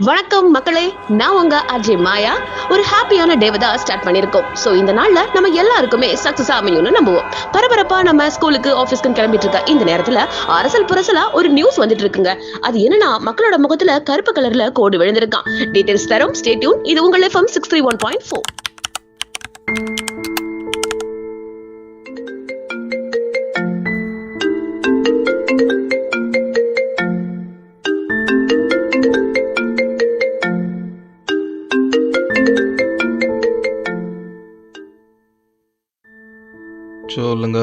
வணக்கம் மக்களே நான் உங்க அஜய் மாயா. ஒரு ஹாப்பியான டேவை தான் ஸ்டார்ட் பண்ணியிருக்கோம். ஸோ இந்த நாள்ல நம்ம எல்லாருக்குமே சக்சஸ் அமையும்னு நம்புவோம். பரபரப்பா நம்ம ஸ்கூலுக்கு ஆஃபீஸ்க்கு கிளம்பிட்டு இருக்க இந்த நேரத்துல அரசல் புரசலா ஒரு நியூஸ் வந்துட்டு இருக்குங்க. அது என்னன்னா மக்களோட முகத்துல கருப்பு கலர்ல கோடு விழுந்திருக்கான். டீடைல்ஸ் தரும். ஸ்டேட்யூன் இது உங்கள் FM six three one point four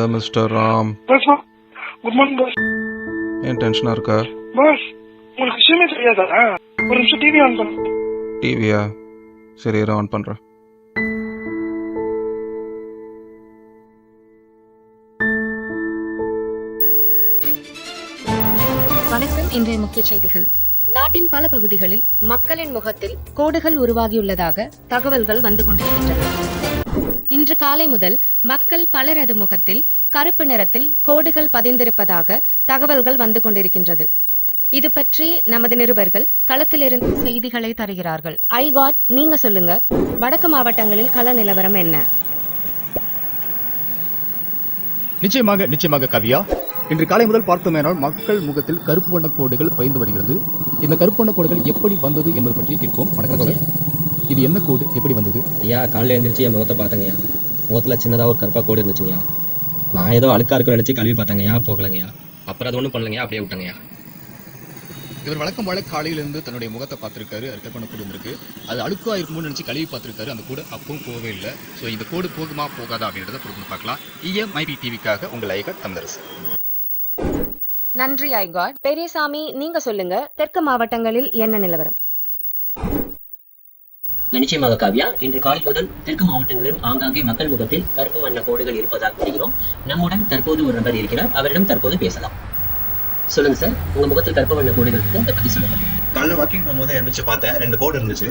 mister Ram. Good morning boss ஏன் டென்ஷனாக இருக்கா? பஸ் உங்களுக்கு விஷயமே தெரியாதா? ஒரு நிமிஷம் டிவி ஆன் பண்ணு. டிவியா சரி இரு ஆன் வணக்கம் இன்றைய முக்கிய செய்திகள். நாட்டின் பல பகுதிகளில் மக்களின் முகத்தில் கோடுகள் உருவாகியுள்ளதாக தகவல்கள் வந்து கொண்டிருக்கின்றன. இன்று காலை முதல் மக்கள் பலரது முகத்தில் கருப்பு நிறத்தில் கோடுகள் பதிந்திருப்பதாக தகவல்கள் வந்து கொண்டிருக்கின்றது. இது பற்றி நமது நிருபர்கள் களத்திலிருந்து செய்திகளை தருகிறார்கள். ஐ காட் நீங்க சொல்லுங்க வடக்கு மாவட்டங்களில் கள நிலவரம் என்ன? நிச்சயமாக நிச்சயமாக கவியா இன்று காலை முதல் பார்த்தோமேனால் மக்கள் முகத்தில் கருப்பு வண்ண கோடுகள் பயந்து வருகிறது. இந்த கருப்பு வண்ண கோடுகள் எப்படி வந்தது என்பது பற்றி கேட்போம். வணக்கம் இது என்ன கோடு? எப்படி வந்தது? ஐயா காலையில் எழுந்திரிச்சு என் முகத்தை பார்த்தேங்கய்யா முகத்தில் சின்னதாக ஒரு கருப்பாக கோடு இருந்துச்சுங்கய்யா. நான் ஏதோ அழுக்கா இருக்குன்னு நினச்சி கழுவி பார்த்தேங்கய்யா போகலங்கய்யா. அப்புறம் அது ஒன்றும் பண்ணலங்கய்யா அப்படியே விட்டேங்கய்யா. இவர் வழக்கம் போல காலையிலிருந்து தன்னுடைய முகத்தை பார்த்திருக்காரு அது கருப்பு வண்ண கோடு இருந்திருக்கு அது அழுக்கா இருக்கும்னு நினைச்சு கழுவி பார்த்திருக்காரு அந்த கோடு அப்பவும் போகவே இல்லை. ஸோ இந்த கோடு போகுமா போகாதா அப்படின்றத பொறுத்து பார்க்கலாம். இஎம்ஐபி டிவிக்காக உங்கள் ஐகர் தமிழரசு. நன்றி ஐ காட் பெரியசாமி நீங்க சொல்லுங்க தெற்கு மாவட்டங்களில் என்ன நிலவரம்? நிச்சயமாக காவ்யா இன்று காலை முதல் தெற்கு மாவட்டங்களிலும் ஆங்காங்கே மக்கள் முகத்தில் கருப்பு வண்ண கோடுகள் இருப்பதாக தெரிகிறோம். நம்முடன் தற்போது ஒரு நபர் இருக்கிறார். அவரிடம் தற்போது பேசலாம். சொல்லுங்க சார் உங்க முகத்தில் கருப்பு வண்ண கோடுகள் இருக்கு. அதை பத்தி சொல்லுங்க. காலைல வாக்கிங் போகும்போது எந்திரிச்சு பார்த்தேன். ரெண்டு கோடு இருந்துச்சு.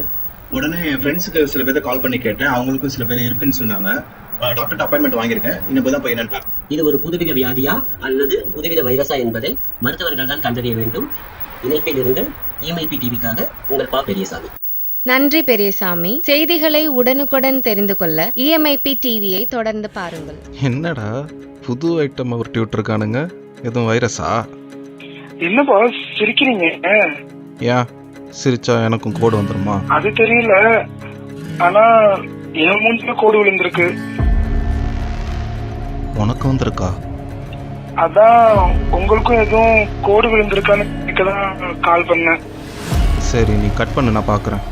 உடனே என் ஃப்ரெண்ட்ஸுக்கு சில பேர்த்த கால் பண்ணி கேட்டேன். அவங்களுக்கும் சில பேர் இருக்குன்னு சொன்னாங்க. டாக்டர் அப்பாயின்மெண்ட் வாங்கியிருக்கேன். இன்னும் தான் போய் என்னன்னு இது ஒரு புதுவித வியாதியா அல்லது புதுவித வைரஸா என்பதை மருத்துவர்கள் தான் கண்டறிய வேண்டும். இணைப்பில் இருங்கள். இஎம்ஐபி டிவிக்காக உங்கள் பா பெரியசாமி. நன்றி பெரியசாமி. செய்திகளை உடனுக்குடன் தெரிந்து கொள்ள E இஎம்ஐபி டிவியை தொடர்ந்து பாருங்கள். என்னடா? புது ஐட்டம் உருட்டி விட்டுருக்கானுங்க எதுவும் வைரஸா என்ன பாஸ் சிரிக்கிறீங்க? ஏன் சிரிச்சா எனக்கும் கோடு வந்துருமா? அது தெரியல. ஆனா என் மூஞ்சில கோடு விழுந்திருக்கு. உனக்கு வந்திருக்கா? அதான் உங்களுக்கும் எதுவும் கோடு விழுந்திருக்கான்னு கால் பண்ணேன். சரி நீ கட் பண்ணு நான் பார்க்குறேன்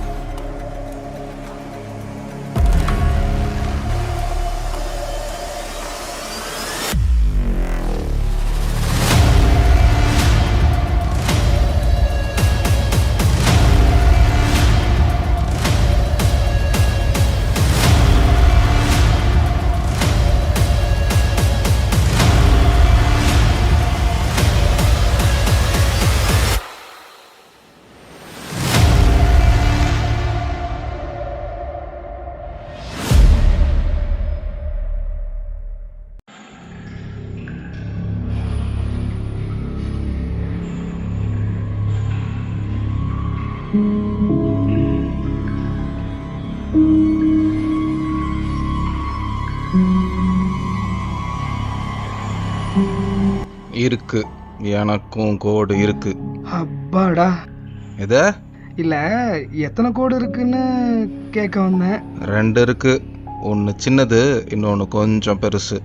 எனக்கும் கோடு இருக்கு. அப்பாடா. எது? இல்ல எத்தனை கோடு இருக்குன்னு கேட்க வந்தேன். ரெண்டு இருக்கு. ஒன்று சின்னது இன்னொன்று கொஞ்சம் பெருசு.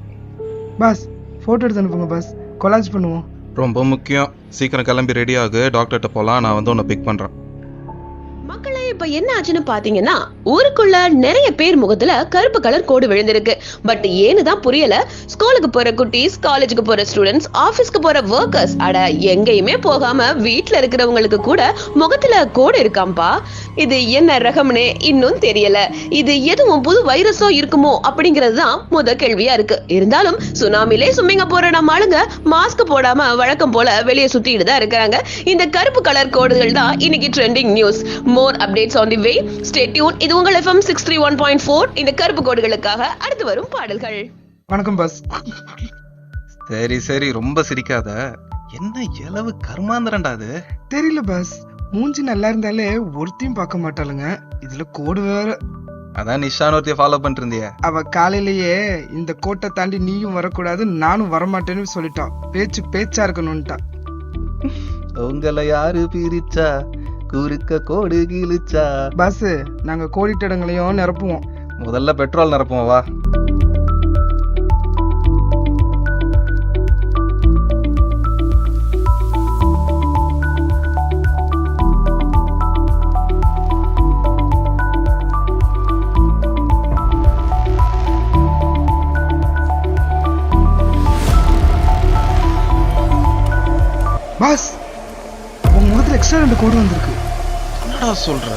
பாஸ் போட்டோ எடுத்து அனுப்புங்க பாஸ். கொலாஜ் பண்ணுவோம். ரொம்ப முக்கியம். சீக்கிரம் கிளம்பி ரெடி ஆகு. டாக்டர்கிட்ட போகலாம் நான் வந்து உன்னை பிக் பண்ணுறேன் இப்ப என்ன ஆச்சுன்னு பாத்தீங்கன்னா ஊருக்குள்ள நிறைய பேர் முகத்துல கருப்பு கலர் கோடு விழுந்திருக்கு. பட் ஏன்னு தான் புரியல. ஸ்கூலுக்கு போற குட்டீஸ் காலேஜுக்கு போற ஸ்டூடெண்ட்ஸ் ஆபீஸ்க்கு போற ஒர்க்கர்ஸ் அட எங்கேயுமே போகாம வீட்ல இருக்கிறவங்களுக்கு கூட முகத்துல கோடு இருக்காம்பா. இது என்ன ரகம்னே இன்னும் தெரியல. இது எதுவும் புது வைரஸோ இருக்குமோ அப்படிங்கிறது தான் முத கேள்வியா இருக்கு. இருந்தாலும் சுனாமிலே சும்மிங்க போற நம்ம ஆளுங்க மாஸ்க் போடாம வழக்கம் போல வெளியே சுத்திட்டு தான் இருக்காங்க இந்த கருப்பு கலர் கோடுகள் தான் இன்னைக்கு trending news more update updates on the way stay tune இது உங்கள் FM six three one point four இந்த கருப்பு கோடுகளுக்காக அடுத்து வரும் பாடல்கள். வணக்கம் பாஸ் சரி சரி. ரொம்ப சிரிக்காத. என்ன இளவு கர்மாந்திரண்டா அது? தெரியல பாஸ் மூஞ்சி நல்லா இருந்தாலே ஒருத்தையும் பார்க்க மாட்டாளுங்க. இதுல கோடு வேற. அதான் நிஷான் ஒருத்தைய ஃபாலோ பண்ணிட்டு இருந்தியே அவ காலையிலேயே இந்த கோட்டை தாண்டி நீயும் வரக்கூடாது நானும் வரமாட்டேன்னு சொல்லிட்டான் பேச்சு பேச்சா இருக்கணும்ட்டா. உங்களை யாரு பிரிச்சா? குறுக்க கோடு கிழிச்சா? பஸ் நாங்க கோடிட்ட இடங்களையும் நிரப்புவோம். முதல்ல பெட்ரோல் நிரப்புவோம் வா. பாஸ் உங்க முகத்துல எக்ஸ்ட்ரா ரெண்டு கோடு வந்திருக்கு. என்னடா சொல்ற?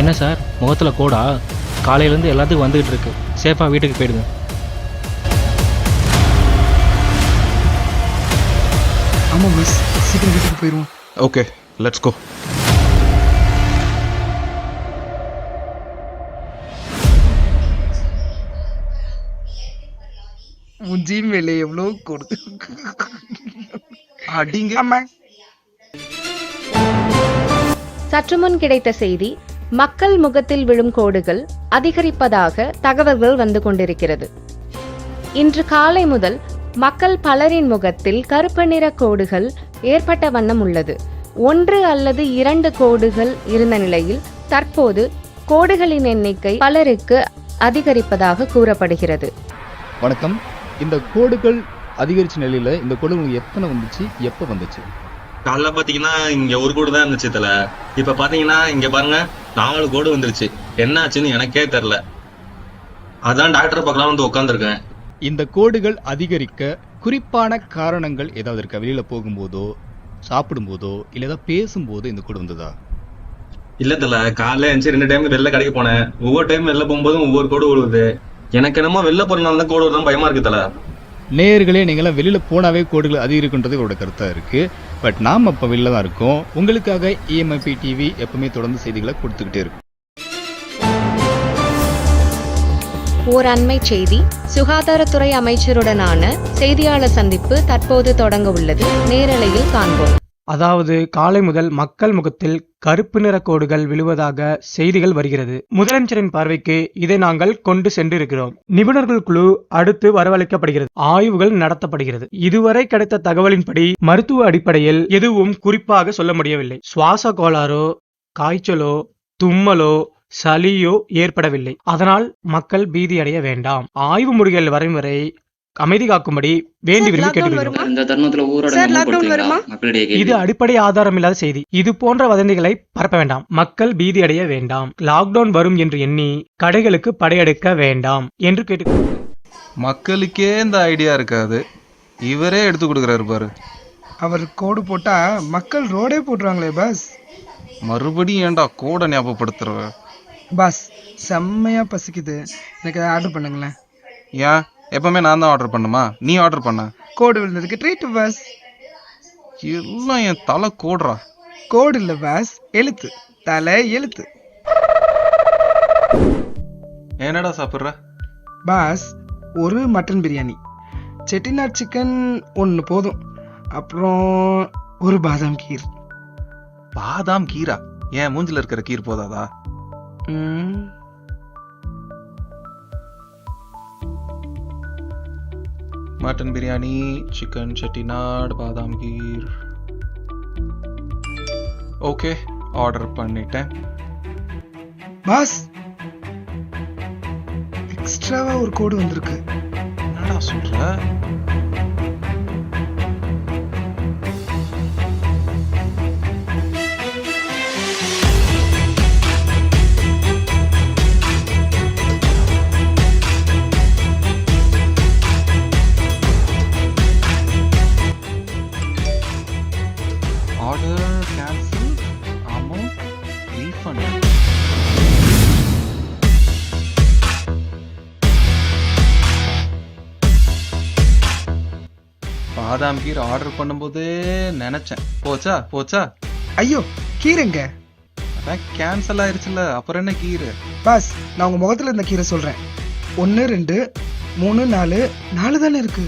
என்ன சார்? முகத்தில் கோடா? காலையிலேருந்து எல்லாத்துக்கும் வந்துகிட்டு இருக்கு. சேஃபாக வீட்டுக்கு போயிடுங்க. ஆமா மிஸ் சீக்கிரம் வீட்டுக்கு போயிருவோம். ஓகே லெட்ஸ் கோ உன் ஜிமெயில எவ்வளவு கோடு அடிங்க. சற்று முன் கிடைத்த செய்தி மக்கள் முகத்தில் விழும் கோடுகள் அதிகரிப்பதாக தகவல்கள் வந்து கொண்டிருக்கிறது. இன்று காலை முதல் மக்கள் பலரின் முகத்தில் கருப்பு நிற கோடுகள் ஏற்பட்ட வண்ணம் உள்ளது. ஒன்று அல்லது இரண்டு கோடுகள் இருந்த நிலையில் தற்போது கோடுகளின் எண்ணிக்கை பலருக்கு அதிகரிப்பதாக கூறப்படுகிறது. வணக்கம். இந்த கோடுகள் அதிகரிச்ச நிலையில இந்த கோடு உங்களுக்கு எத்தனை வந்துச்சு? எப்ப வந்துச்சு? காலைல பாத்தீங்கன்னா இங்க ஒரு கோடு தான் இருந்துச்சு தல இப்ப பாத்தீங்கன்னா இங்க பாருங்க நாலு கோடு வந்துருச்சு. என்ன ஆச்சுன்னு எனக்கே தெரியல. அதான் டாக்டர் பார்க்கலாம் வந்து உட்காந்துருக்கேன் இந்த கோடுகள் அதிகரிக்க குறிப்பான காரணங்கள் ஏதாவது இருக்கா? வெளியில போகும்போதோ சாப்பிடும்போதோ இல்ல ஏதாவது பேசும்போதோ இந்த கோடு வந்ததா? இல்ல தல காலைல எழுந்துச்சு ரெண்டு டைம் வெளில கடைக்கு போனேன். ஒவ்வொரு டைம் வெளில போகும்போதும் ஒவ்வொரு கோடு விழுவுது எனக்கு என்னமோ வெளில போறதுனால தான் கோடு வருதான் பயமா இருக்கு தல. நேயர்களே நீங்களாம் வெளியில போனாவே கோடுகள் அதிகரிக்குன்றது இவரோட கருத்தா இருக்கு. பட் நாம இப்ப வெளியில தான் இருக்கோம். உங்களுக்காக E இஎம்ஐபி டிவி எப்பவுமே தொடர்ந்து செய்திகளை கொடுத்துக்கிட்டே இருக்கும். ஓர் அண்மை செய்தி சுகாதாரத்துறை அமைச்சருடனான செய்தியாளர் சந்திப்பு தற்போது தொடங்க உள்ளது. நேரலையில் காண்போம். அதாவது காலை முதல் மக்கள் முகத்தில் கருப்பு நிற கோடுகள் விழுவதாக செய்திகள் வருகிறது. முதலமைச்சரின் பார்வைக்கு இதை நாங்கள் கொண்டு சென்றிருக்கிறோம். நிபுணர்கள் குழு அடுத்து வரவழைக்கப்படுகிறது. ஆய்வுகள் நடத்தப்படுகிறது. இதுவரை கிடைத்த தகவலின்படி மருத்துவ அடிப்படையில் எதுவும் குறிப்பாக சொல்ல முடியவில்லை. சுவாச கோளாறோ காய்ச்சலோ தும்மலோ சளியோ ஏற்படவில்லை. அதனால் மக்கள் பீதியடைய வேண்டாம். ஆய்வு முடிகள் வரும் வரை அமைதி காக்கும்படி வேண்டி விரும்பி கேட்டுக்கொள்கிறோம். இந்த தருணத்துல ஊரடங்கு அமல்படுத்துவீங்களா மக்களிடையே இது அடிப்படை ஆதாரம் இல்லாத செய்தி. இது போன்ற வதந்திகளை பரப்ப வேண்டாம். மக்கள் பீதி அடைய வேண்டாம். லாக்டவுன் வரும் என்று எண்ணி கடைகளுக்கு படையெடுக்க வேண்டாம் என்று கேட்டு மக்களுக்கே இந்த ஐடியா இருக்காது. இவரே எடுத்து கொடுக்குறாரு பாரு. அவர் கோடு போட்டா மக்கள் ரோடே போட்டுருவாங்களே பாஸ் மறுபடியும் ஏன்டா கோடை ஞாபகப்படுத்துற? பாஸ் செம்மையா பசிக்குது. எனக்கு ஆர்டர் பண்ணுங்களேன். ஏன்? எப்பவுமே நான் தான் ஆர்டர் பண்ணுமா? நீ ஆர்டர் பண்ண? கோடு விழுந்ததுக்கு ட்ரீட் பாஸ் எல்லாம் என் தலை கோடுறா. கோடு இல்ல பாஸ் எழுத்து. தலை எழுத்து. என்னடா சாப்பிட்ற? பாஸ் ஒரு மட்டன் பிரியாணி செட்டிநாட் சிக்கன் ஒன்று போதும். அப்புறம் ஒரு பாதாம் கீர். பாதாம் கீரா? ஏன் மூஞ்சில இருக்கிற கீர் போதாதா? Mutton biryani chicken Chettinad badam kheer. Okay order பண்ணிட்டேன். பாஸ் எக்ஸ்ட்ராவா ஒரு கோடு வந்திருக்கு. என்னடா சொல்ற? ஆர்டர் கேன்சல் அமௌண்ட் ரீஃபண்ட் பாதாம் கீர் ஆர்டர் பண்ணும்போதே நினைச்சேன். போச்சா? போச்சா? ஐயோ கீரைங்க அதான் கேன்சல் ஆயிருச்சுல அப்புறம் என்ன கீரு? பாஸ் நான் உங்க முகத்துல இருந்த கீரை சொல்றேன். ஒன்று ரெண்டு மூணு நாலு நாலு தானே இருக்கு?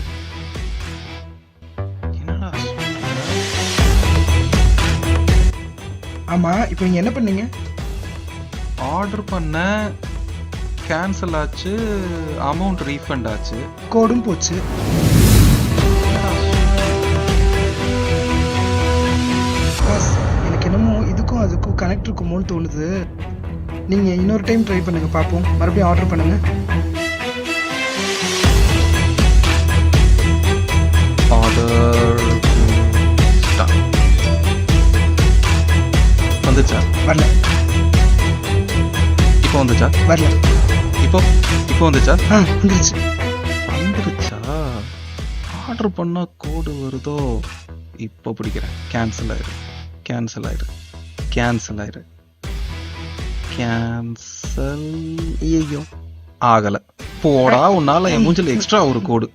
ஆமா இப்போ நீங்க என்ன பண்ணீங்க? ஆர்டர் பண்ண கேன்சல் ஆச்சு அமௌண்ட் ரீஃபண்ட் ஆச்சு. கோடும் போச்சு. பாஸ் எனக்கு என்னமோ இதுக்கும் அதுக்கும் கனெக்ட் இருக்குமோன்னு தோணுது. நீங்க இன்னொரு டைம் ட்ரை பண்ணுங்க பார்ப்போம் மறுபடியும் ஆர்டர் பண்ணுங்க. வரல. இப்போ இப்போ வந்துச்சா? ஆ வந்துருச்சு. வந்துருச்சா? ஆர்டர் பண்ணா கோடு வருதோ? இப்போ பிடிக்கிறேன். கேன்சல் ஆயிரு. கேன்சல் ஆயிரு. கேன்சல் ஆயிரு. கேன்சல் ஐயோ ஆகல. போடா உன்னால என் மூஞ்சில எக்ஸ்ட்ரா ஒரு கோடு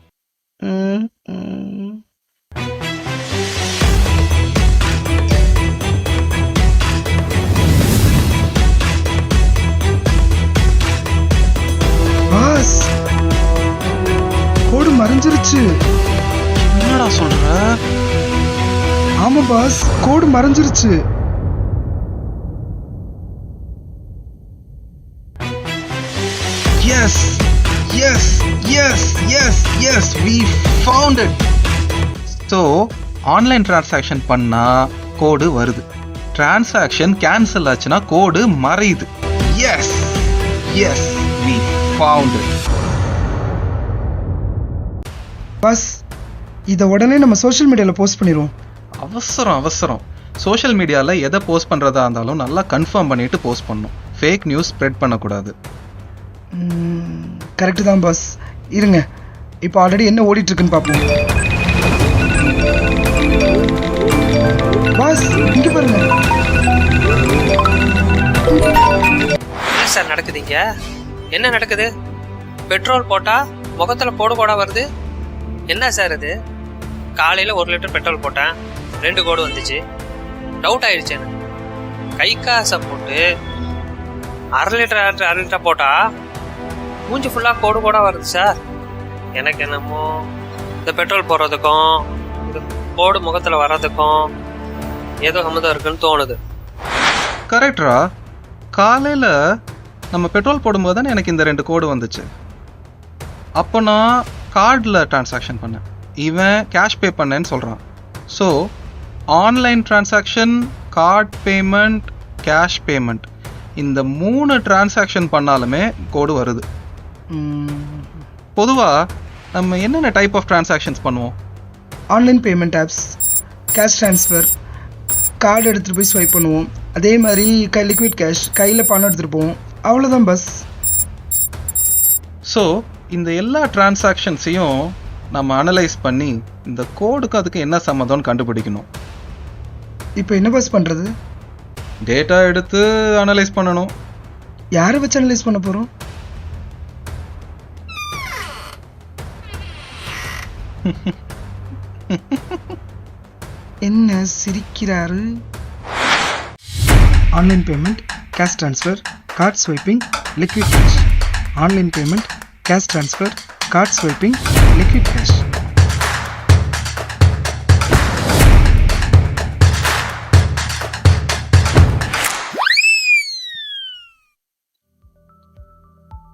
கோடு மறைஞ்சிருச்சு. என்னடா சொல்ற? ஆமா பாஸ் கோடு மறைஞ்சிருச்சு. Yes yes yes yes yes we found it so online transaction பண்ணா கோடு வருது. டிரான்சாக்ஷன் கேன்சல் ஆச்சுன்னா கோடு மறையுது. Yes yes we found it boss இதை உடனே நம்ம சோஷியல் மீடியால போஸ்ட் பண்ணிடுவோம் அவசரம் அவசரம். சோஷியல் மீடியாவில் எதை போஸ்ட் பண்ணுறதா இருந்தாலும் நல்லா கன்ஃபார்ம் பண்ணிட்டு போஸ்ட் பண்ணணும். ஃபேக் நியூஸ் ஸ்ப்ரெட் பண்ணக்கூடாது. கரெக்டு தான் பாஸ் இருங்க. இப்போ ஆல்ரெடி என்ன ஓடிட்டு இருக்குன்னு பார்ப்போம். பாஸ் இங்க பாருங்க. என்ன சார் நடக்குது இங்க? என்ன நடக்குது? பெட்ரோல் போட்டா முகத்துல கோடு கோடா வருது? என்ன சார் இது? காலையில் ஒரு லிட்டர் பெட்ரோல் போட்டேன். ரெண்டு கோடு வந்துச்சு. டவுட் ஆயிடுச்சு எனக்கு. கை காசை போட்டு அரை லிட்டர் அரை அரை லிட்டர் போட்டா மூஞ்சி ஃபுல்லாக கோடு கூட வருது சார். எனக்கு என்னமோ இந்த பெட்ரோல் போடுறதுக்கும் இந்த கோடு முகத்தில் வர்றதுக்கும் ஏதோ சம்மந்தம் இருக்குன்னு தோணுது. கரெக்டரா? காலையில் நம்ம பெட்ரோல் போடும்போது தானே எனக்கு இந்த ரெண்டு கோடு வந்துச்சு. அப்போ நான் கார்டில் டிரான்சாக்ஷன் பண்ணேன் இவன் கேஷ் பே பண்ணேன்னு சொல்கிறான் so online transaction card payment cash payment இந்த மூணு டிரான்சாக்ஷன் பண்ணாலுமே கோடு வருது. பொதுவாக நம்ம என்னென்ன டைப் ஆஃப் டிரான்சாக்ஷன்ஸ் பண்ணுவோம்? Online payment apps cash transfer card எடுத்துகிட்டு போய் ஸ்வைப் பண்ணுவோம். அதே மாதிரி கை லிக்விட் கேஷ் கையில் பணம் எடுத்துகிட்டு போவோம். அவ்வளோதான் பஸ் ஸோ இந்த எல்லா டிரான்சாக்ஷன்ஸையும் நம்ம அனலைஸ் பண்ணி இந்த கோடுக்கு அதுக்கு என்ன சம்மந்தம்னு கண்டுபிடிக்கணும். இப்போ என்ன பஸ் பண்ணுறது டேட்டா எடுத்து அனலைஸ் பண்ணணும். யாரை வச்சு அனலைஸ் பண்ண போகிறோம் என்ன சிரிக்கிறாரு? Online payment cash transfer card swiping liquid cash online payment cash transfer card swiping liquid cash.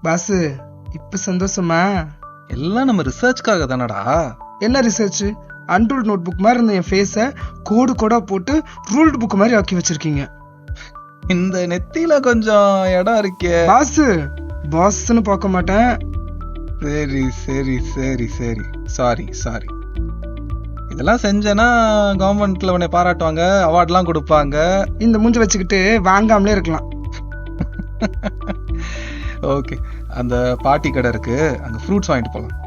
Boss இப்ப சந்தோஷமா? எல்லாம் நம்ம ரிசர்ச்க்காக தானடா. என்ன ரிசர்ச் அன்ரூல்ட் நோட் புக் மாதிரி இருந்த என் ஃபேஸை கோடு கோடா போட்டு ரூல்டு புக் மாதிரி ஆக்கி வச்சிருக்கீங்க. இந்த நெத்தியில கொஞ்சம் இடம் இருக்கே. பாஸ் பாஸ்ன்னு பார்க்க மாட்டேன். சரி சரி சரி சரி. சாரி சாரி இதெல்லாம் செஞ்சேன்னா கவர்மெண்ட்ல உன்னை பாராட்டுவாங்க அவார்ட்லாம் கொடுப்பாங்க. இந்த மூஞ்சி வச்சுக்கிட்டு வாங்காமலே இருக்கலாம். ஓகே அந்த பாட்டி கடை இருக்கு. அங்க ஃப்ரூட்ஸ் வாங்கிட்டு போகலாம்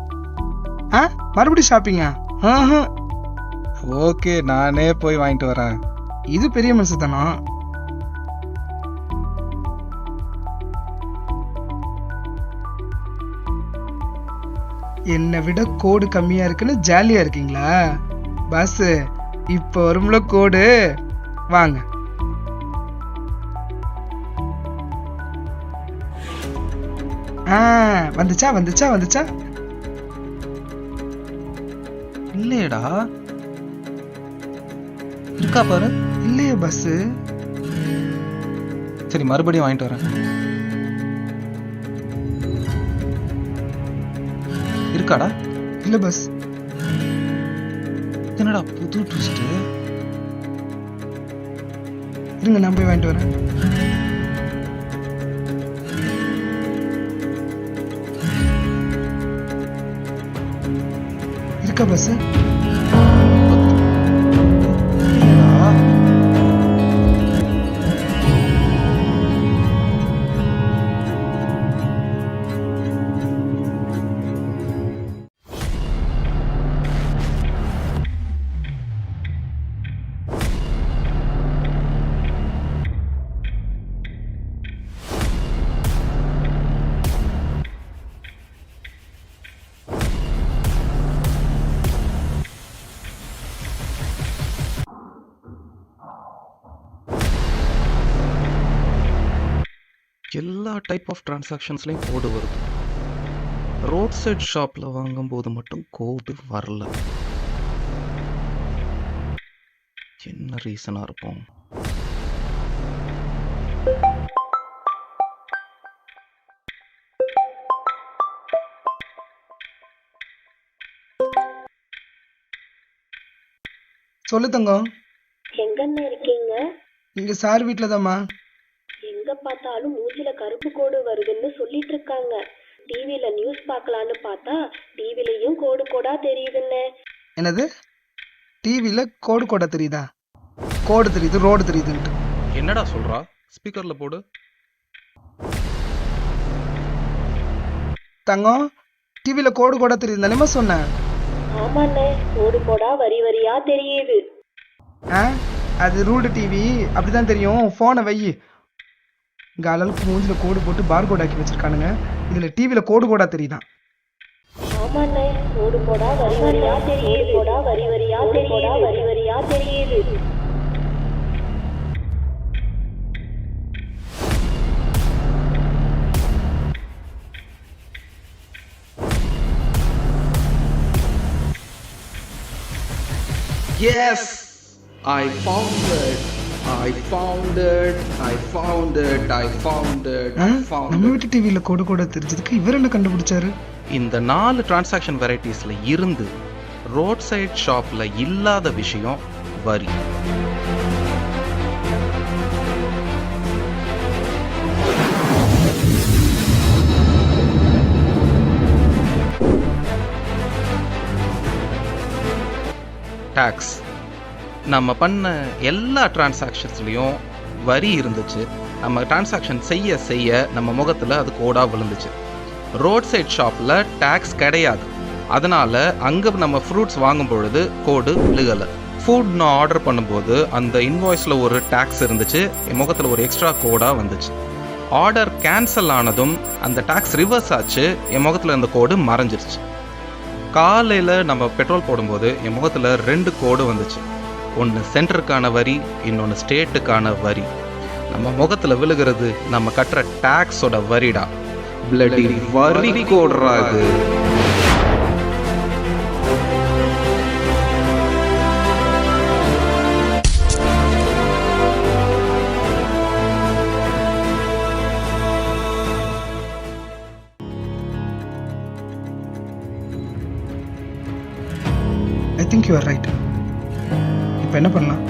ஆ? மறுபடியும் ஷாப்பிங்கா ஓகே நானே போய் வாங்கிட்டு வரேன். இது பெரிய மனுஷன் என்னை விட கோடு கம்மியாக இருக்குன்னு ஜாலியாக இருக்கீங்களா? பாஸு இப்போ வரும்ல கோடு. வாங்க. வந்துச்சா வந்துச்சா வந்துச்சா? இல்லையடா. இருக்கா பாரு. இல்லையே பஸ்ஸு சரி மறுபடியும் வாங்கிட்டு வரேன். இருக்காடா? இல்ல பஸ் என்னடா புது ட்விஸ்ட் இருங்க நான் போய் வாங்கிட்டு வரேன். இருக்கா பஸ் எல்லா டைப் ஆஃப் டிரான்சாக்ஷன்ஸ்லையும் கோடு வருது. ரோட் சைட் ஷாப்பில் வாங்கும்போது மட்டும் கோடு வரல. என்ன ரீசனாக இருக்கும் சொல்லு தங்கம். எங்கன்னு இருக்கீங்க? இங்க சார் வீட்டில் தாம்மா எங்க பார்த்தாலும் மூஞ்சில கருப்பு கோடு வருதுன்னு சொல்லிட்டு இருக்காங்க டிவில நியூஸ் பார்க்கலான்னு பார்த்தா டிவிலையும் கோடு கோடா தெரியுதுன்னு. என்னது? டிவியில் கோடு கோடை தெரியுதா? கோடு தெரியுது ரோடு தெரியுதுன்ட்டு. என்னடா சொல்கிறா ஸ்பீக்கரில் போடு. தங்கம் டிவியில் கோடு கோடா தெரியுது சொன்னேன் ஆமாண்ணே கோடு கோடா வரி வரியா தெரியுது. ஆ? அது ரூல்டு டிவி அப்படிதான் தெரியும். ஃபோனை வை. இங்கே அளவுக்கு மூஞ்சில கோடு போட்டு பார் கோட் ஆக்கி வச்சிருக்கானுங்க. இதில் டிவியில் கோடு கோடா தெரியுதான் ஆமாண்ணே கோடு கோடா வரி வரியா தெரியுது. கோடா வரி வரியா தெரியுது. வரி வரியா தெரியுது. Yes, I found it. I found it. I found it. I found it. Ah I found நம்ம. வீட்டு டிவியில் கோடு கோடா தெரிஞ்சதுக்கு இவர் என்ன கண்டுபிடிச்சாரு இந்த நாலு டிரான்சாக்ஷன் வெரைட்டிஸில் இருந்து ரோட் சைட் ஷாப்பில் இல்லாத விஷயம் வரி டேக்ஸ் நம்ம பண்ண எல்லா டிரான்சாக்ஷன்ஸ்லேயும் வரி இருந்துச்சு. நம்ம டிரான்சாக்ஷன் செய்ய செய்ய நம்ம முகத்தில் அது கோடாக விழுந்துச்சு. ரோட் சைட் ஷாப்பில் டேக்ஸ் கிடையாது. அதனால் அங்கே நம்ம ஃப்ரூட்ஸ் வாங்கும் பொழுது கோடு விழுகலை. ஃபுட் நான் ஆர்டர் பண்ணும்போது அந்த இன்வாய்ஸில் ஒரு டேக்ஸ் இருந்துச்சு. என் முகத்தில் ஒரு எக்ஸ்ட்ரா கோடாக வந்துச்சு. ஆர்டர் கேன்சல் ஆனதும் அந்த டேக்ஸ் ரிவர்ஸ் ஆச்சு. என் முகத்தில் அந்த கோடு மறைஞ்சிருச்சு. காலையில் நம்ம பெட்ரோல் போடும்போது என் முகத்தில் ரெண்டு கோடு வந்துச்சு. ஒன்று சென்டருக்கான வரி இன்னொன்று ஸ்டேட்டுக்கான வரி. நம்ம முகத்தில் விழுகிறது நம்ம கட்டுற டேக்ஸோட வரிடா. பிளடி வரி கோடுறாது. I think you are right இப்போ என்ன பண்ணலாம்?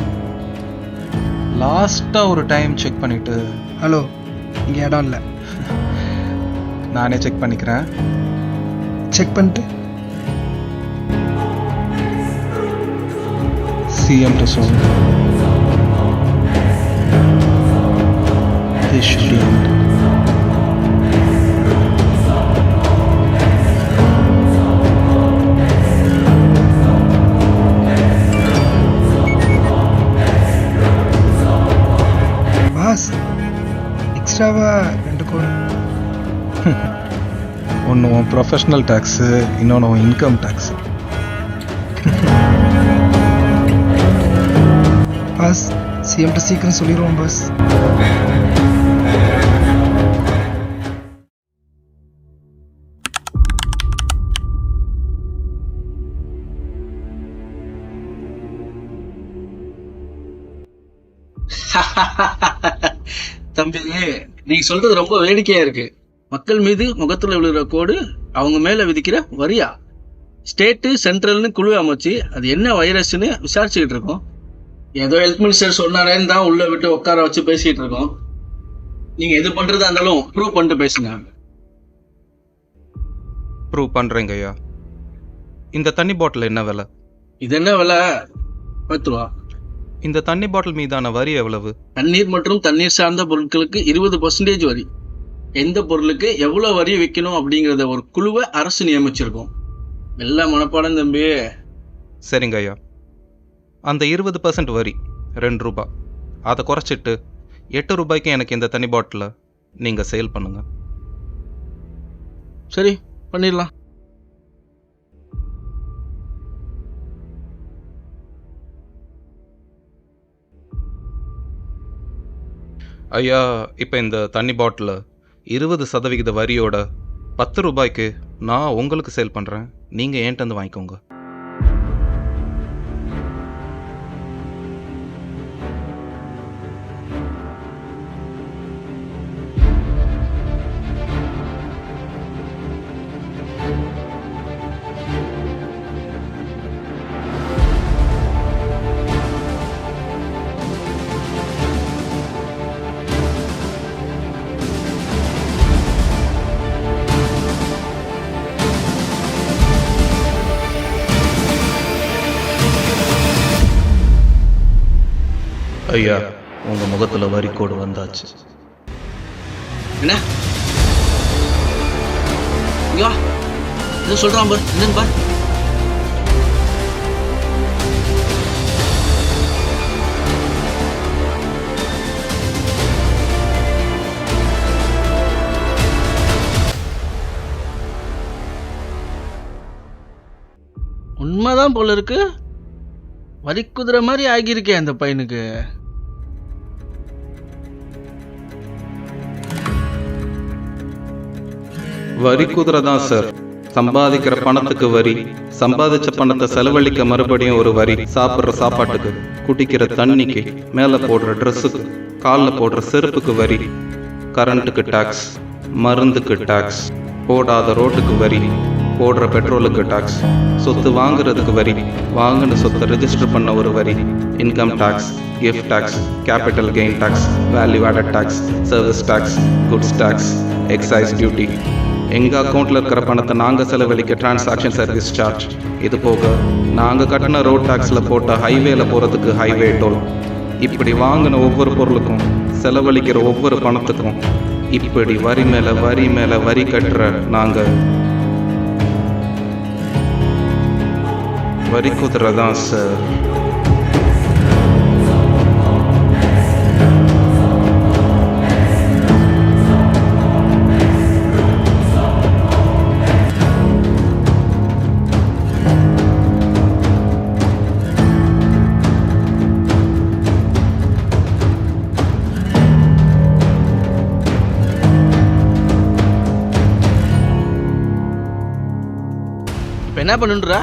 லாஸ்ட்டாக ஒரு டைம் செக் பண்ணிவிட்டு ஹலோ இங்கே இடம் இல்லை. நானே செக் பண்ணிக்கிறேன். செக் பண்ணிட்டு? சிஎம் டு எக்ஸ்ட்ராவா ரெண்டு கோடு. ஒன்று உன் ப்ரொஃபஷ்னல் டேக்ஸு இன்னொன்று உன் இன்கம் டேக்ஸு பாஸ் சிஎம்கிட்ட சீக்கிரம் சொல்லிடுவோம் பாஸ். தம்பி நீங்க சொல்றது ரொம்ப வேடிக்கையா இருக்கு. மக்கள் மீது முகத்துல விழுகிற கோடு அவங்க மேல விதிக்கிற வரியா? ஸ்டேட்டு சென்ட்ரல்னு குழு அமைச்சு அது என்ன வைரஸ்னு விசாரிச்சுக்கிட்டு இருக்கோம். ஏதோ ஹெல்த் மினிஸ்டர் சொன்னாரேன்னு தான் உள்ள விட்டு உட்கார வச்சு பேசிட்டு இருக்கோம். நீங்க எது பண்றதா இருந்தாலும் ப்ரூவ் பண்ணிட்டு பேசுங்க. ப்ரூவ் பண்ணுறேங்க ஐயா இந்த தண்ணி பாட்டில் என்ன விலை? இது என்ன விலை? பத்து ரூபா. இந்த தண்ணி பாட்டில் மீதான வரி எவ்வளவு? தண்ணீர் மற்றும் தண்ணீர் சார்ந்த பொருட்களுக்கு இருபது பர்சன்டேஜ் வரி. எந்த பொருளுக்கு எவ்வளவு வரி வைக்கணும் அப்படிங்கறத ஒரு குழுவை அரசு நியமிச்சிருக்கோம். எல்லாம் மனப்பாடம் தம்பி. சரிங்க ஐயா. அந்த இருபது பர்சன்ட் வரி ரெண்டு ரூபா. அதை குறைச்சிட்டு எட்டு ரூபாய்க்கு எனக்கு இந்த தண்ணி பாட்டிலை நீங்கள் சேல் பண்ணுங்க. சரி பண்ணிடலாம். ஐயா இப்போ இந்த தண்ணி பாட்டில் இருபது சதவிகித வரியோட பத்து ரூபாய்க்கு நான் உங்களுக்கு சேல் பண்ணுறேன் நீங்கள் ஏன்ட்டு வந்து வாங்கிக்கோங்க. ஐயா உங்கள் முகத்தில் வரி கோடு வந்தாச்சு. என்ன? இங்க ஏதோ சொல்றான் பார்? என்னன்னு பார். உண்மைதான் போல இருக்கு. வரி மாதிரி ஆகியிருக்கேன் அந்த பையனுக்கு. வரி குதிரை தான் சார் சம்பாதிக்கிற பணத்துக்கு வரி சம்பாதிச்ச பணத்தை செலவழிக்க மறுபடியும் ஒரு வரி சாப்பிட்ற சாப்பாட்டுக்கு குடிக்கிற தண்ணிக்கு மேலே போடுற ட்ரெஸ்ஸுக்கு காலில் போடுற செருப்புக்கு வரி கரண்ட்டுக்கு டாக்ஸ் மருந்துக்கு டாக்ஸ் போடாத ரோட்டுக்கு வரி போடுற பெட்ரோலுக்கு டாக்ஸ் சொத்து வாங்குறதுக்கு வரி வாங்கின சொத்தை ரெஜிஸ்டர் பண்ண ஒரு வரி income tax gift tax capital gain tax value added tax service tax goods tax excise duty எங்கள் அக்கௌண்ட்டில் இருக்கிற பணத்தை நாங்கள் செலவழிக்க டிரான்சாக்ஷன் சர்வீஸ் சார்ஜ் இது போக நாங்கள் கட்டின ரோட் டாக்ஸில் போட்ட ஹைவேல போகிறதுக்கு ஹைவே டோல் இப்படி வாங்கின ஒவ்வொரு பொருளுக்கும் செலவழிக்கிற ஒவ்வொரு பணத்துக்கும் இப்படி வரி மேலே வரி மேலே வரி கட்டுற நாங்கள் வரி குதிரை தான் சார் என்ன பண்ணுன்றா?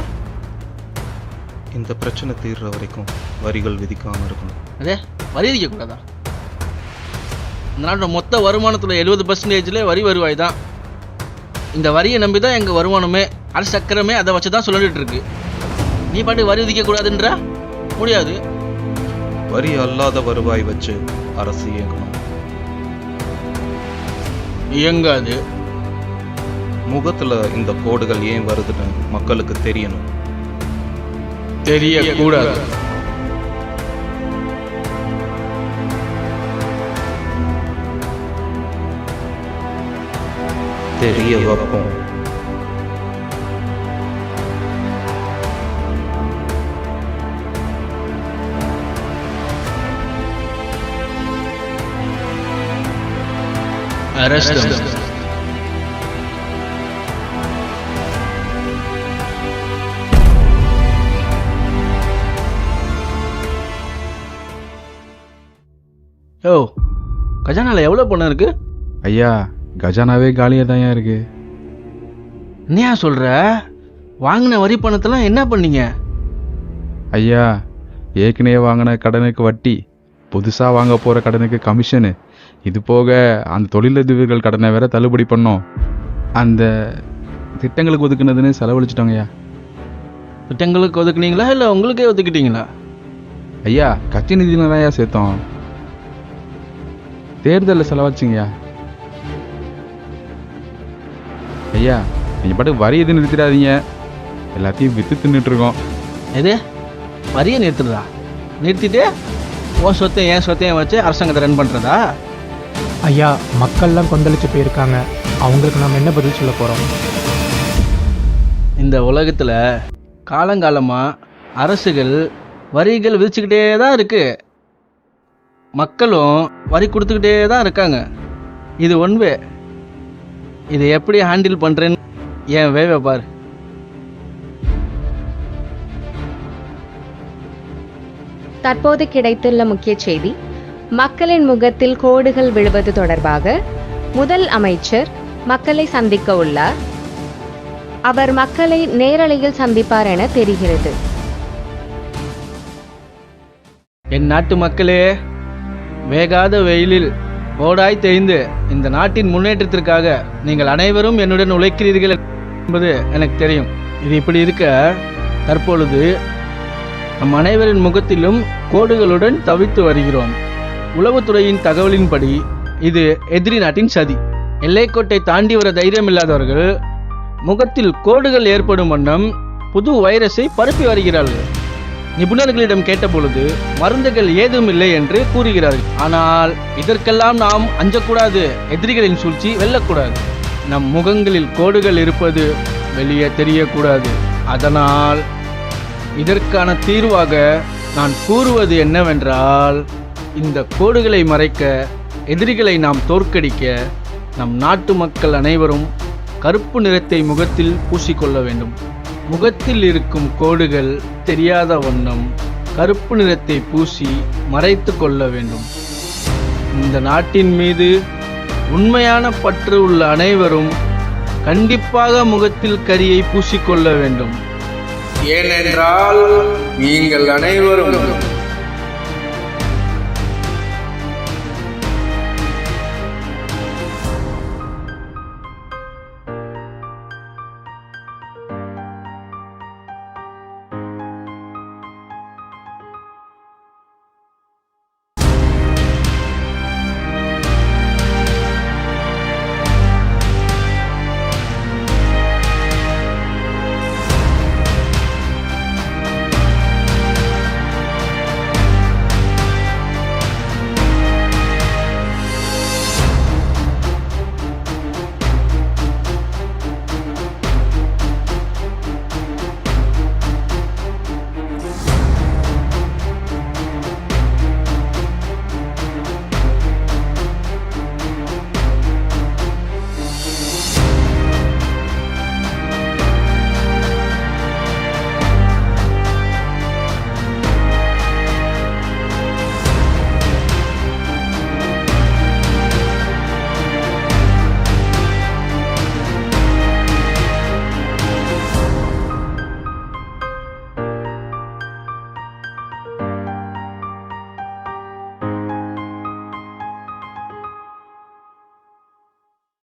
இந்த பிரச்சனை தீர்ற வரைக்கும் வரிகள் விதிக்காமல் இருக்கணும். அதே வரி விதிக்க கூடாதா இந்த நாட்டோட மொத்த வருமானத்துல எழுபது பர்சன்டேஜ்ல வரி வருவாய் தான் இந்த வரியை நம்பி தான் எங்க வருமானமே அரசு சக்கரமே அதை வச்சு தான் சொல்லிட்டு இருக்கு நீ பாட்டு வரி விதிக்க கூடாதுன்றா முடியாது. வரி அல்லாத வருவாய் வச்சு அரசு இயங்கணும். இயங்காது. முகத்துல இந்த கோடுகள் ஏன் வருதுன்னு மக்களுக்கு தெரியணும். தெரியக்கூடாது. தெரிய வைப்போம். Arrest them. கஜானால எவ்வளவு பணம் இருக்கு? ஐயா கஜானாவே காலியாக தான் இருக்கு. என்னையா சொல்ற? வாங்கின வரி பணத்தெல்லாம் என்ன பண்ணீங்க? ஐயா ஏற்கனவே வாங்கின கடனுக்கு வட்டி புதுசாக வாங்க போகிற கடனுக்கு கமிஷனு. இது போக அந்த தொழிலதிபர்கள் கடனை வேற தள்ளுபடி பண்ணோம். அந்த திட்டங்களுக்கு ஒதுக்குனதுன்னு செலவழிச்சிட்டோங்கய்யா திட்டங்களுக்கு ஒதுக்குனீங்களா இல்லை உங்களுக்கே ஒதுக்கிட்டீங்களா? ஐயா கட்சி நிதியில தான் சேர்த்தோம். தேர்தலில் செலவாச்சுங்கய்யா. ஐயா நீங்கள் பாட்டுக்கு வரி எதுவும் நிறுத்திடாதீங்க. எல்லாத்தையும் விற்று தின்னுட்டு இருக்கோம் எது? வரியை நிறுத்துறதா? நிறுத்திட்டு உன் சொத்தையும் என் சொத்தையும் வச்சு அரசாங்கத்தை ரன் பண்ணுறதா ஐயா மக்கள்லாம் கொந்தளிச்சு போயிருக்காங்க. அவங்களுக்கு நாம் என்ன பதில் சொல்ல போகிறோம் இந்த உலகத்தில் காலங்காலமாக அரசுகள் வரிகள் விதிச்சுக்கிட்டே தான் இருக்கு. மக்களும் வரி கொடுத்துக்கிட்டே தான் இருக்காங்க. இது ஒன்வே இதை எப்படி ஹேண்டில் பண்ணுறேன்னு என் வேவை பாரு. தற்போது கிடைத்துள்ள முக்கிய செய்தி மக்களின் முகத்தில் கோடுகள் விழுவது தொடர்பாக முதல் அமைச்சர் மக்களை சந்திக்க உள்ளார். அவர் மக்களை நேரலையில் சந்திப்பார் என தெரிகிறது. என் நாட்டு மக்களே வேகாத வெயிலில் ஓடாய் தேய்ந்து இந்த நாட்டின் முன்னேற்றத்திற்காக நீங்கள் அனைவரும் என்னுடன் உழைக்கிறீர்கள் என்பது எனக்கு தெரியும். இது இப்படி இருக்க தற்பொழுது நம் அனைவரின் முகத்திலும் கோடுகளுடன் தவித்து வருகிறோம். உளவுத்துறையின் தகவலின்படி இது எதிரி நாட்டின் சதி. எல்லைக்கோட்டை தாண்டி வர தைரியம் இல்லாதவர்கள் முகத்தில் கோடுகள் ஏற்படும் வண்ணம் புது வைரஸை பரப்பி வருகிறார்கள். நிபுணர்களிடம் கேட்டபொழுது மருந்துகள் ஏதும் இல்லை என்று கூறுகிறார்கள். ஆனால் இதற்கெல்லாம் நாம் அஞ்சக்கூடாது எதிரிகளின் சூழ்ச்சி வெல்லக்கூடாது. நம் முகங்களில் கோடுகள் இருப்பது வெளியே தெரியக்கூடாது. அதனால் இதற்கான தீர்வாக நான் கூறுவது என்னவென்றால் இந்த கோடுகளை மறைக்க எதிரிகளை நாம் தோற்கடிக்க நம் நாட்டு மக்கள் அனைவரும் கருப்பு நிறத்தை முகத்தில் பூசிக்கொள்ள வேண்டும். முகத்தில் இருக்கும் கோடுகள் தெரியாத வண்ணம் கருப்பு நிறத்தை பூசி மறைத்து கொள்ள வேண்டும். இந்த நாட்டின் மீது உண்மையான பற்று உள்ள அனைவரும் கண்டிப்பாக முகத்தில் கரியை பூசிக்கொள்ள வேண்டும். ஏனென்றால் நீங்கள் அனைவரும்